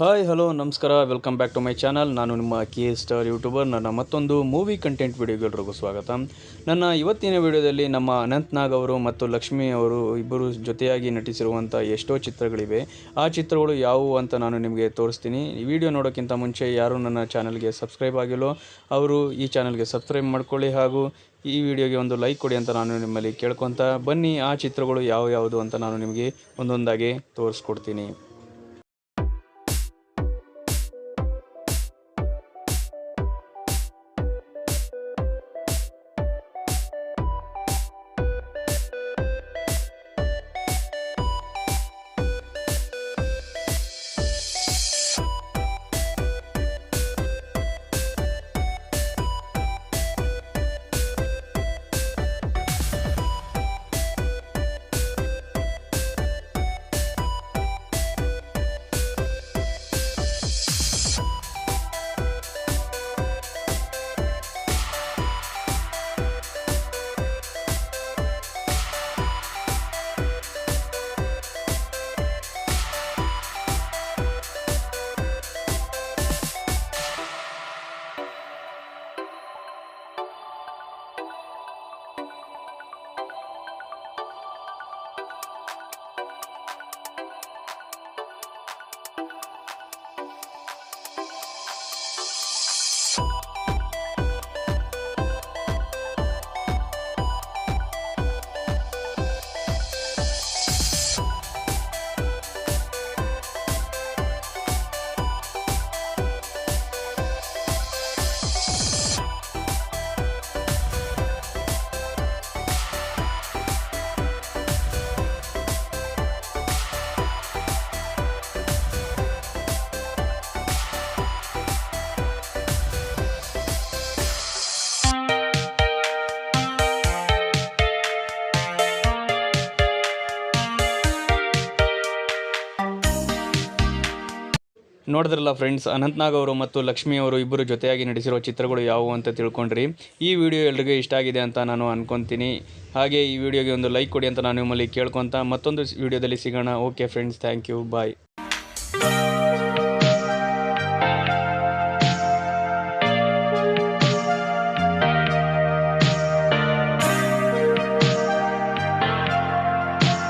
Hi hello ನಮಸ್ಕಾರ. Welcome back to my channel ನಾನು ನಿಮ್ಮ ಕೆ ಸ್ಟಾರ್ ಯೂಟ್ಯೂಬರ್ ನನ್ನ ಮತ್ತೊಂದು ಮೂವಿ ಕಂಟೆಂಟ್ ವಿಡಿಯೋಗೆಲ್ರಿಗೂ ಸ್ವಾಗತ. ನನ್ನ ಇವತ್ತಿನ ವಿಡಿಯೋದಲ್ಲಿ ನಮ್ಮ ಅನಂತ್ನಾಗ್ ಅವರು ಮತ್ತು ಲಕ್ಷ್ಮಿ ಅವರು ಇಬ್ಬರು ಜೊತೆಯಾಗಿ ನಟಿಸಿರುವಂಥ ಎಷ್ಟೋ ಚಿತ್ರಗಳಿವೆ. ಆ ಚಿತ್ರಗಳು ಯಾವುವು ಅಂತ ನಾನು ನಿಮಗೆ ತೋರಿಸ್ತೀನಿ. ಈ ವಿಡಿಯೋ ನೋಡೋಕ್ಕಿಂತ ಮುಂಚೆ ಯಾರು ನನ್ನ ಚಾನಲ್ಗೆ ಸಬ್ಸ್ಕ್ರೈಬ್ ಆಗಿಲ್ಲೋ. ಅವರು ಈ ಚಾನಲ್ಗೆ ಸಬ್ಸ್ಕ್ರೈಬ್ ಮಾಡ್ಕೊಳ್ಳಿ ಹಾಗೂ ಈ ವಿಡಿಯೋಗೆ ಒಂದು ಲೈಕ್ ಕೊಡಿ ಅಂತ ನಾನು ನಿಮ್ಮಲ್ಲಿ ಕೇಳ್ಕೊತ ಬನ್ನಿ. ಆ ಚಿತ್ರಗಳು ಯಾವ ಯಾವುದು ಅಂತ ನಾನು ನಿಮಗೆ ಒಂದೊಂದಾಗಿ ತೋರಿಸ್ಕೊಡ್ತೀನಿ. ನೋಡಿದ್ರಲ್ಲ ಫ್ರೆಂಡ್ಸ್ ಅನಂತ್ನಾಗ್ ಅವರು ಮತ್ತು ಲಕ್ಷ್ಮಿ ಅವರು ಇಬ್ಬರು ಜೊತೆಯಾಗಿ ನಟಿಸಿರೋ ಚಿತ್ರಗಳು ಯಾವುವು ಅಂತ ತಿಳ್ಕೊಂಡ್ರಿ. ಈ ವಿಡಿಯೋ ಎಲ್ರಿಗೂ ಇಷ್ಟ ಆಗಿದೆ ಅಂತ ನಾನು ಅನ್ಕೊತೀನಿ. ಹಾಗೆ ಈ ವಿಡಿಯೋಗೆ ಒಂದು ಲೈಕ್ ಕೊಡಿ ಅಂತ ನಾನು ನಿಮ್ಮಲ್ಲಿ ಕೇಳ್ಕೊತ ಮತ್ತೊಂದು ವಿಡಿಯೋದಲ್ಲಿ ಸಿಗೋಣ. Okay friends thank you bye